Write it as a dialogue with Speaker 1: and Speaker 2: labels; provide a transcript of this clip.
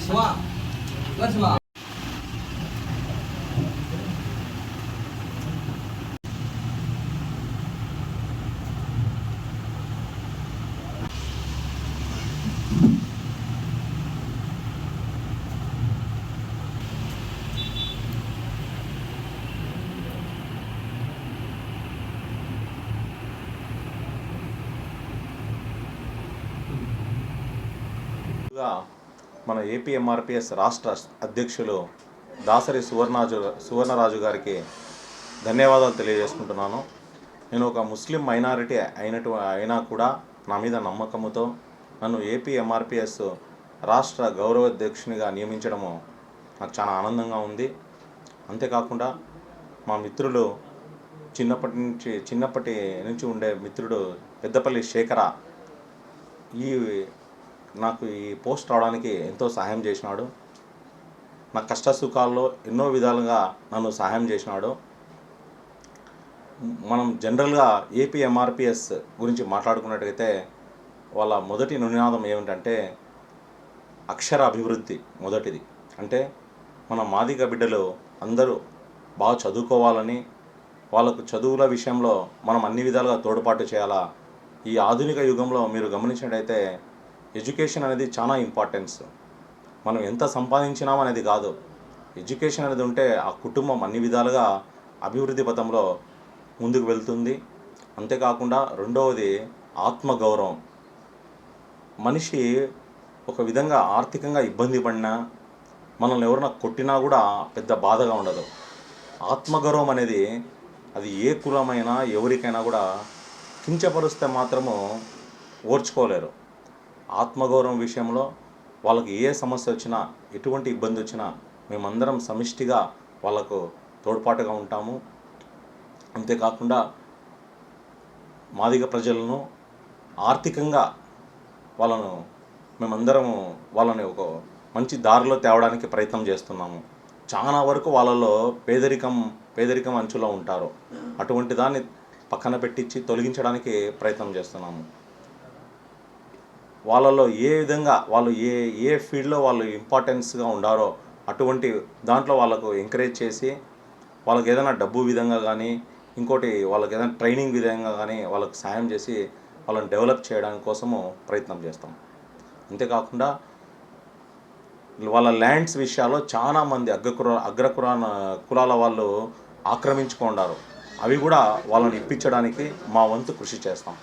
Speaker 1: 行吧那是吧？哥 మన ఏపీఎంఆర్పిఎస్ రాష్ట్ర అధ్యక్షులు దాసరి సువర్ణరాజు సువర్ణరాజు గారికి ధన్యవాదాలు తెలియజేసుకుంటున్నాను. నేను ఒక ముస్లిం మైనారిటీ అయినటు అయినా కూడా నా మీద నమ్మకంతో నన్ను ఏపీ ఎంఆర్పిఎస్ రాష్ట్ర గౌరవ అధ్యక్షునిగా నియమించడము నాకు చాలా ఆనందంగా ఉంది. అంతేకాకుండా మా మిత్రులు చిన్నప్పటి నుంచి చిన్నప్పటి నుంచి ఉండే మిత్రుడు పెద్దపల్లి శేఖర ఈ నాకు ఈ పోస్ట్ రావడానికి ఎంతో సహాయం చేసినాడు. నా కష్ట సుఖాల్లో ఎన్నో విధాలుగా నన్ను సహాయం చేసినాడు. మనం జనరల్గా ఏపీ ఎంఆర్పిఎస్ గురించి మాట్లాడుకున్నట్టయితే వాళ్ళ మొదటి నినాదం ఏమిటంటే అక్షర అభివృద్ధి మొదటిది. అంటే మన మాదిక బిడ్డలు అందరూ బాగా చదువుకోవాలని వాళ్ళకు చదువుల విషయంలో మనం అన్ని విధాలుగా తోడ్పాటు చేయాలా? ఈ ఆధునిక యుగంలో మీరు గమనించినట్టయితే ఎడ్యుకేషన్ అనేది చాలా ఇంపార్టెన్స్. మనం ఎంత సంపాదించినాం అనేది కాదు. ఎడ్యుకేషన్ అనేది ఉంటే ఆ కుటుంబం అన్ని విధాలుగా అభివృద్ధి పథంలో ముందుకు వెళ్తుంది. అంతేకాకుండా రెండవది ఆత్మగౌరవం. మనిషి ఒక విధంగా ఆర్థికంగా ఇబ్బంది పడినా మనల్ని ఎవరైనా కొట్టినా కూడా పెద్ద బాధగా ఉండదు. ఆత్మగౌరవం అనేది అది ఏ కులమైనా ఎవరికైనా కూడా కించపరుస్తే మాత్రము ఓర్చుకోలేరు. ఆత్మగౌరవం విషయంలో వాళ్ళకి ఏ సమస్య వచ్చినా ఎటువంటి ఇబ్బంది వచ్చినా మేమందరం సమిష్టిగా వాళ్ళకు తోడ్పాటుగా ఉంటాము. అంతేకాకుండా మాదిగ ప్రజలను ఆర్థికంగా వాళ్ళను మేమందరము వాళ్ళని ఒక మంచి దారిలో తేవడానికి ప్రయత్నం చేస్తున్నాము. చాలా వరకు వాళ్ళలో పేదరికం పేదరికం అంచులో ఉంటారు. అటువంటి దాన్ని పక్కన పెట్టించి తొలగించడానికి ప్రయత్నం చేస్తున్నాము. వాళ్ళలో ఏ విధంగా వాళ్ళు ఏ ఏ ఫీల్డ్లో వాళ్ళు ఇంపార్టెన్స్గా ఉండారో అటువంటి దాంట్లో వాళ్ళకు ఎంకరేజ్ చేసి వాళ్ళకి ఏదైనా డబ్బు విధంగా కానీ ఇంకోటి వాళ్ళకి ఏదైనా ట్రైనింగ్ విధంగా కానీ వాళ్ళకి సాయం చేసి వాళ్ళని డెవలప్ చేయడానికి కోసము ప్రయత్నం చేస్తాం. అంతేకాకుండా వాళ్ళ ల్యాండ్స్ విషయాల్లో చాలా మంది అగ్రకుర అగ్రకురాన కులాల వాళ్ళు ఆక్రమించుకున్నారు అవి కూడా వాళ్ళని ఇప్పించడానికి మా వంతు కృషి చేస్తాం.